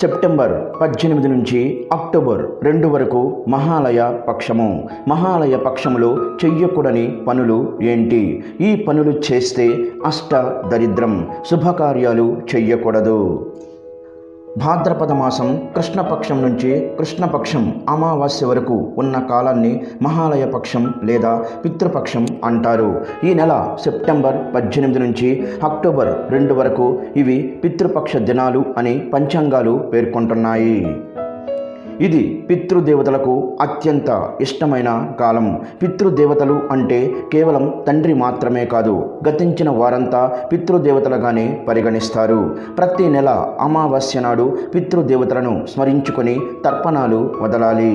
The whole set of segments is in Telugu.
సెప్టెంబర్ పద్దెనిమిది నుంచి అక్టోబర్ రెండు వరకు మహాలయ పక్షము. మహాలయ పక్షములో చెయ్యకూడని పనులు ఏంటి? ఈ పనులు చేస్తే అష్ట దరిద్రం శుభకార్యాలు చెయ్యకూడదు. భాద్రపద మాసం కృష్ణపక్షం నుంచి కృష్ణపక్షం అమావాస్య వరకు ఉన్న కాలాన్ని మహాలయ పక్షం లేదా పితృపక్షం అంటారు. ఈ నెల సెప్టెంబర్ పద్దెనిమిది నుంచి అక్టోబర్ రెండు వరకు ఇవి పితృపక్ష దినాలు అని పంచాంగాలు పేర్కొంటున్నాయి. ఇది పితృదేవతలకు అత్యంత ఇష్టమైన కాలం. పితృదేవతలు అంటే కేవలం తండ్రి మాత్రమే కాదు గతించిన వారంతా పితృదేవతలుగానే పరిగణిస్తారు. ప్రతి నెల అమావాస్య నాడు పితృదేవతలను స్మరించుకొని తర్పణాలు వదలాలి.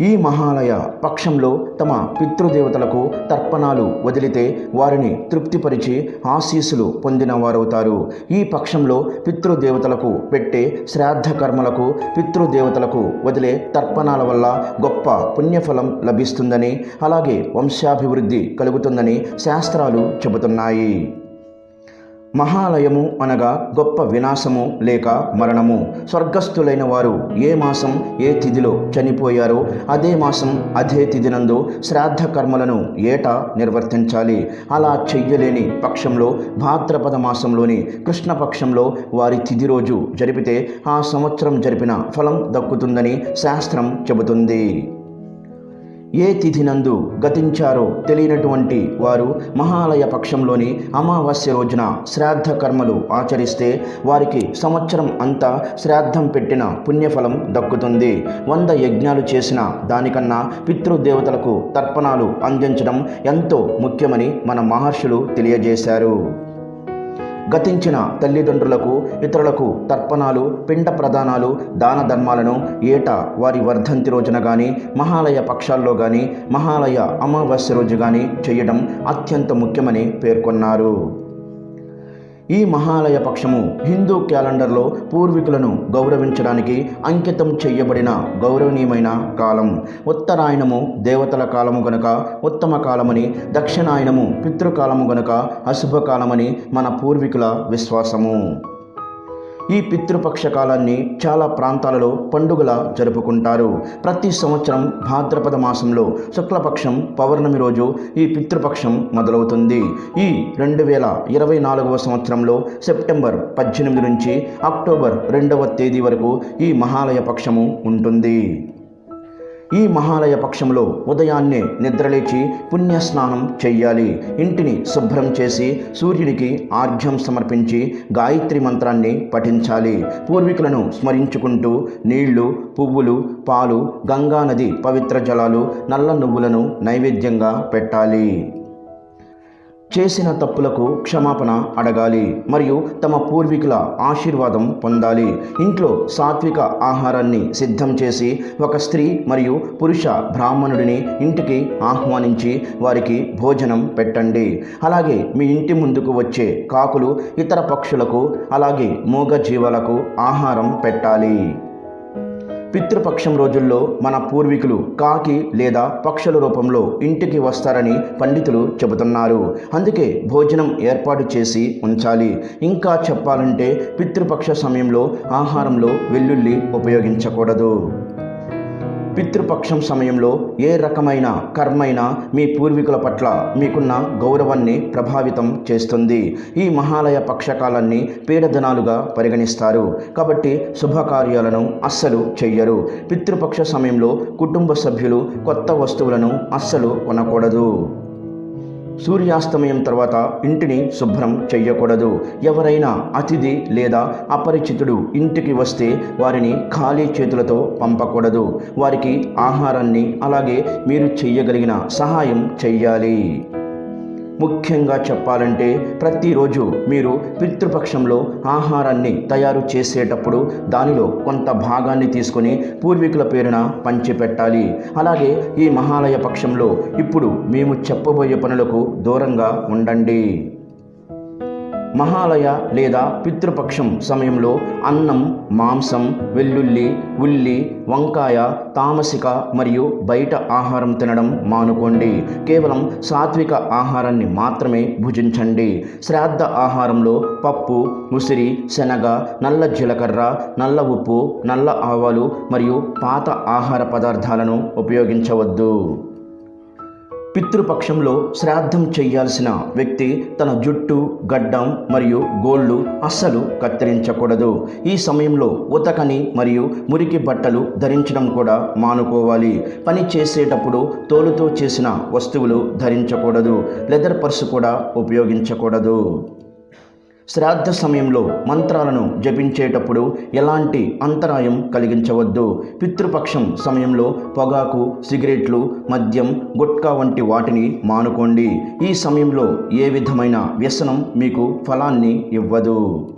ఈ మహాలయ పక్షంలో తమ పితృదేవతలకు తర్పణాలు వదిలితే వారిని తృప్తిపరిచి ఆశీస్సులు పొందిన వారవుతారు. ఈ పక్షంలో పితృదేవతలకు పెట్టే శ్రాద్ధ కర్మలకు పితృదేవతలకు వదిలే తర్పణాల వల్ల గొప్ప పుణ్యఫలం లభిస్తుందని అలాగే వంశాభివృద్ధి కలుగుతుందని శాస్త్రాలు చెబుతున్నాయి. మహాలయము అనగా గొప్ప వినాశము లేక మరణము. స్వర్గస్థులైన వారు ఏ మాసం ఏ తిథిలో చనిపోయారో అదే మాసం అదే తిథినందు శ్రాద్ధ కర్మలను ఏటా నిర్వర్తించాలి. అలా చెయ్యలేని పక్షంలో భాద్రపద మాసంలోని కృష్ణపక్షంలో వారి తిథి రోజు జరిపితే ఆ సంవత్సరం జరిపిన ఫలం దక్కుతుందని శాస్త్రం చెబుతుంది. ఏ తిథినందు గతించారో తెలియనటువంటి వారు మహాలయ పక్షంలోని అమావాస్య రోజున శ్రాద్ధ కర్మలు ఆచరిస్తే వారికి సంవత్సరం అంతా శ్రాద్ధం పెట్టిన పుణ్యఫలం దక్కుతుంది. వంద యజ్ఞాలు చేసిన దానికన్నా పితృదేవతలకు తర్పణాలు అందించడం ఎంతో ముఖ్యమని మన మహర్షులు తెలియజేశారు. గతించిన తల్లిదండ్రులకు ఇతరులకు తర్పణాలు పిండ ప్రదానాలు దాన ధర్మాలను ఏటా వారి వర్ధంతి రోజున కానీ మహాలయ పక్షాల్లో కానీ మహాలయ అమావాస్య రోజు కానీ చేయడం అత్యంత ముఖ్యమని పేర్కొన్నారు. ఈ మహాలయ పక్షము హిందూ క్యాలెండర్లో పూర్వీకులను గౌరవించడానికి అంకితం చేయబడిన గౌరవనీయమైన కాలం. ఉత్తరాయణము దేవతల కాలము గనుక ఉత్తమ కాలమని దక్షిణాయనము పితృకాలము గనుక అశుభకాలమని మన పూర్వీకుల విశ్వాసము. ఈ పితృపక్ష కాలాన్ని చాలా ప్రాంతాలలో పండుగల జరుపుకుంటారు. ప్రతి సంవత్సరం భాద్రపద మాసంలో శుక్లపక్షం పౌర్ణమి రోజు ఈ పితృపక్షం మొదలవుతుంది. ఈ రెండు వేల ఇరవై నాలుగవ సంవత్సరంలో సెప్టెంబర్ పద్దెనిమిది నుంచి అక్టోబర్ రెండవ తేదీ వరకు ఈ మహాలయ పక్షము ఉంటుంది. ఈ మహాలయ పక్షంలో ఉదయాన్నే నిద్రలేచి పుణ్యస్నానం చెయ్యాలి. ఇంటిని శుభ్రం చేసి సూర్యుడికి ఆర్ఘ్యం సమర్పించి గాయత్రి మంత్రాన్ని పఠించాలి. పూర్వీకులను స్మరించుకుంటూ నీళ్ళు పువ్వులు పాలు గంగా నది పవిత్ర జలాలు నల్ల నువ్వులను నైవేద్యంగా పెట్టాలి. చేసిన తప్పులకు క్షమాపణ అడగాలి మరియు తమ పూర్వీకుల ఆశీర్వాదం పొందాలి. ఇంట్లో సాత్విక ఆహారాన్ని సిద్ధం చేసి ఒక స్త్రీ మరియు పురుష బ్రాహ్మణుడిని ఇంటికి ఆహ్వానించి వారికి భోజనం పెట్టండి. అలాగే మీ ఇంటి ముందుకు వచ్చే కాకులు ఇతర పక్షులకు అలాగే మూగ జీవాలకు ఆహారం పెట్టాలి. పితృపక్షం రోజుల్లో మన పూర్వీకులు కాకి లేదా పక్షుల రూపంలో ఇంటికి వస్తారని పండితులు చెబుతున్నారు. అందుకే భోజనం ఏర్పాటు చేసి ఉంచాలి. ఇంకా చెప్పాలంటే పితృపక్ష సమయంలో ఆహారంలో వెల్లుల్లి ఉపయోగించకూడదు. పితృపక్షం సమయంలో ఏ రకమైన కర్మైనా మీ పూర్వీకుల పట్ల మీకున్న గౌరవాన్ని ప్రభావితం చేస్తుంది. ఈ మహాలయ పక్షకాలన్నీ పీడదినాలుగా పరిగణిస్తారు. కాబట్టి శుభకార్యాలను అస్సలు చెయ్యరు. పితృపక్ష సమయంలో కుటుంబ సభ్యులు కొత్త వస్తువులను అస్సలు కొనకూడదు. సూర్యాస్తమయం తర్వాత ఇంటిని శుభ్రం చెయ్యకూడదు. ఎవరైనా అతిథి లేదా అపరిచితుడు ఇంటికి వస్తే వారిని ఖాళీ చేతులతో పంపకూడదు. వారికి ఆహారాన్ని అలాగే మీరు చెయ్యగలిగిన సహాయం చెయ్యాలి. ముఖ్యంగా చెప్పాలంటే ప్రతిరోజు మీరు పితృపక్షంలో ఆహారాన్ని తయారు చేసేటప్పుడు దానిలో కొంత భాగాన్ని తీసుకొని పూర్వీకుల పేరున పంచిపెట్టాలి. అలాగే ఈ మహాలయ పక్షంలో ఇప్పుడు మేము చెప్పబోయే పనులకు దూరంగా ఉండండి. మహాలయ లేదా పితృపక్షం సమయంలో అన్నం మాంసం వెల్లుల్లి ఉల్లి వంకాయ తామసిక మరియు బయట ఆహారం తినడం మానుకోండి. కేవలం సాత్విక ఆహారాన్ని మాత్రమే భుజించండి. శ్రాద్ధ ఆహారంలో పప్పు ఉసిరి శనగ నల్ల జీలకర్ర నల్ల ఉప్పు నల్ల ఆవాలు మరియు పాత ఆహార పదార్థాలను ఉపయోగించవద్దు. పితృపక్షంలో శ్రాద్ధం చేయాల్సిన వ్యక్తి తన జుట్టు గడ్డం మరియు గోళ్ళు అస్సలు కత్తిరించకూడదు. ఈ సమయంలో ఉతకని మరియు మురికి బట్టలు ధరించడం కూడా మానుకోవాలి. పని చేసేటప్పుడు తోలుతో చేసిన వస్తువులు ధరించకూడదు. లెదర్ పర్సు కూడా ఉపయోగించకూడదు. శ్రాద్ధ సమయంలో మంత్రాలను జపించేటప్పుడు ఎలాంటి అంతరాయం కలిగించవద్దు. పితృపక్షం సమయంలో పొగాకు సిగరెట్లు మద్యం గుట్కా వంటి వాటిని మానుకోండి. ఈ సమయంలో ఏ విధమైన వ్యసనం మీకు ఫలాన్ని ఇవ్వదు.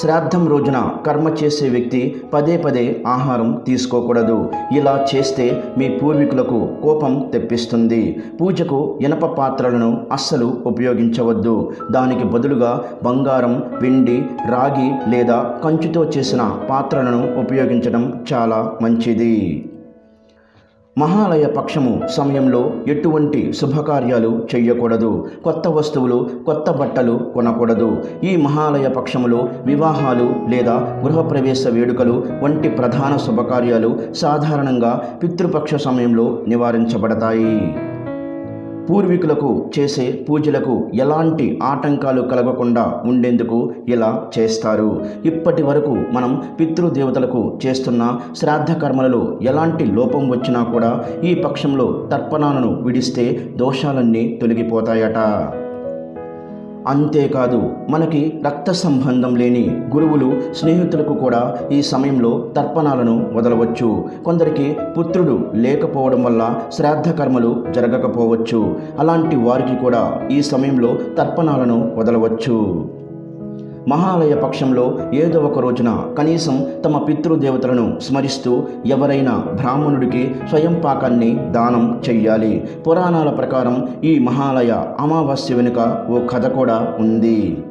శ్రాద్ధం రోజున కర్మ చేసే వ్యక్తి పదే పదే ఆహారం తీసుకోకూడదు. ఇలా చేస్తే మీ పూర్వీకులకు కోపం తెప్పిస్తుంది. పూజకు ఇనప పాత్రలను అస్సలు ఉపయోగించవద్దు. దానికి బదులుగా బంగారం వెండి రాగి లేదా కంచుతో చేసిన పాత్రలను ఉపయోగించడం చాలా మంచిది. మహాలయ పక్షము సమయంలో ఎటువంటి శుభకార్యాలు చేయకూడదు కొత్త వస్తువులు కొత్త బట్టలు కొనకూడదు. ఈ మహాలయ పక్షములో వివాహాలు లేదా గృహప్రవేశ వేడుకలు వంటి ప్రధాన శుభకార్యాలు సాధారణంగా పితృపక్ష సమయంలో నివారించబడతాయి. పూర్వీకులకు చేసే పూజలకు ఎలాంటి ఆటంకాలు కలగకుండా ఉండేందుకు ఇలా చేస్తారు. ఇప్పటి వరకు మనం పితృదేవతలకు చేస్తున్న శ్రాద్ధ కర్మలలో ఎలాంటి లోపం వచ్చినా కూడా ఈ పక్షంలో తర్పణాలను విడిస్తే దోషాలన్నీ తొలగిపోతాయట. అంతేకాదు మనకి రక్త సంబంధం లేని గురువులు స్నేహితులకు కూడా ఈ సమయంలో తర్పణాలను వదలవచ్చు. కొందరికి పుత్రుడు లేకపోవడం వల్ల శ్రాద్ధ కర్మలు జరగకపోవచ్చు. అలాంటి వారికి కూడా ఈ సమయంలో తర్పణాలను వదలవచ్చు. మహాలయ పక్షంలో ఏదో ఒక రోజున కనీసం తమ పితృదేవతలను స్మరిస్తూ ఎవరైనా బ్రాహ్మణుడికి స్వయం పాకాన్ని దానం చెయ్యాలి. పురాణాల ప్రకారం ఈ మహాలయ అమావాస్య వెనుక ఓ కథ కూడా ఉంది.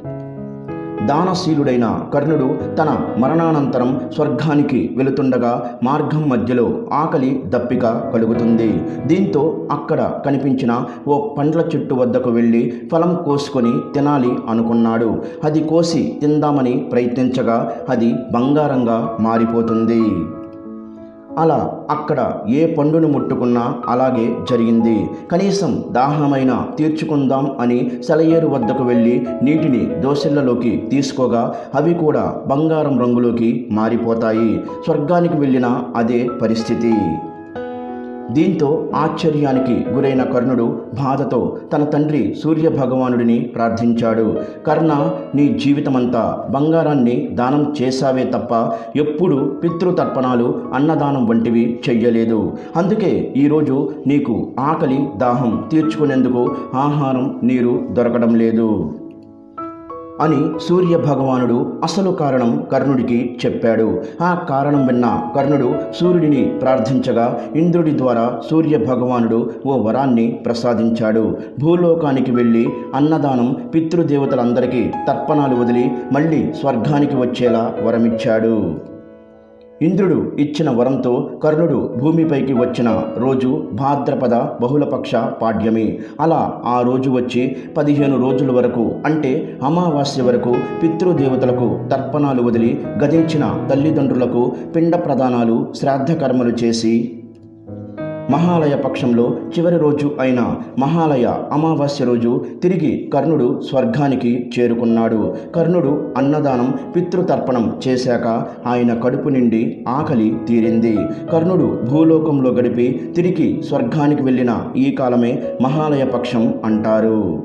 దానశీలుడైన కర్ణుడు తన మరణానంతరం స్వర్గానికి వెళుతుండగా మార్గం మధ్యలో ఆకలి దప్పిక కలుగుతుంది. దీంతో అక్కడ కనిపించిన ఓ పండ్ల చెట్టు వద్దకు వెళ్ళి ఫలం కోసుకొని తినాలి అనుకున్నాడు. అది కోసి తిందామని ప్రయత్నించగా అది బంగారంగా మారిపోతుంది. అలా అక్కడ ఏ పండును ముట్టుకున్నా అలాగే జరిగింది. కనీసం దాహమైన తీర్చుకుందాం అని సెలయేరు వద్దకు వెళ్ళి నీటిని దోశలలోకి తీసుకోగా అవి కూడా బంగారం రంగులోకి మారిపోతాయి. స్వర్గానికి వెళ్ళిన అదే పరిస్థితి. దీంతో ఆశ్చర్యానికి గురైన కర్ణుడు బాధతో తన తండ్రి సూర్య భగవానుడిని ప్రార్థించాడు. కర్ణ నీ జీవితమంతా బంగారాన్ని దానం చేశావే తప్ప ఎప్పుడు పితృతర్పణాలు అన్నదానం వంటివి చెయ్యలేదు. అందుకే ఈరోజు నీకు ఆకలి దాహం తీర్చుకునేందుకు ఆహారం నీరు దొరకడం లేదు. అని సూర్య భగవానుడు అసలు కారణం కర్ణుడికి చెప్పాడు. ఆ కారణం విన్న కర్ణుడు సూర్యుడిని ప్రార్థించగా ఇంద్రుడి ద్వారా సూర్య భగవానుడు ఓ వరాన్ని ప్రసాదించాడు. భూలోకానికి వెళ్ళి అన్నదానం పితృదేవతలందరికీ తర్పణాలు వదిలి మళ్ళీ స్వర్గానికి వచ్చేలా వరమిచ్చాడు. ఇంద్రుడు ఇచ్చిన వరంతో కర్ణుడు భూమిపైకి వచ్చిన రోజు భాద్రపద బహుళపక్ష పాడ్యమి. అలా ఆ రోజు వచ్చి పదిహేను రోజుల వరకు అంటే అమావాస్య వరకు పితృదేవతలకు తర్పణాలు వదిలి గదించిన తల్లిదండ్రులకు పిండ ప్రదానాలు శ్రాద్ధకర్మలు చేసి మహాలయ పక్షంలో చివరి రోజు అయిన మహాలయ అమావాస్య రోజు తిరిగి కర్ణుడు స్వర్గానికి చేరుకున్నాడు. కర్ణుడు అన్నదానం పితృతర్పణం చేశాక ఆయన కడుపు నిండి ఆకలి తీరింది. కర్ణుడు భూలోకంలో గడిపి తిరిగి స్వర్గానికి వెళ్ళిన ఈ కాలమే మహాలయ పక్షం అంటారు.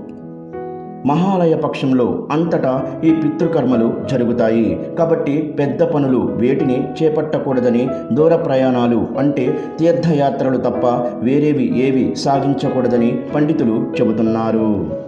మహాలయ పక్షంలో అంతటా ఈ పితృకర్మలు జరుగుతాయి. కాబట్టి పెద్ద పనులు వేటిని చేపట్టకూడదని దూర ప్రయాణాలు అంటే తీర్థయాత్రలు తప్ప వేరేవి ఏవి సాగించకూడదని పండితులు చెబుతున్నారు.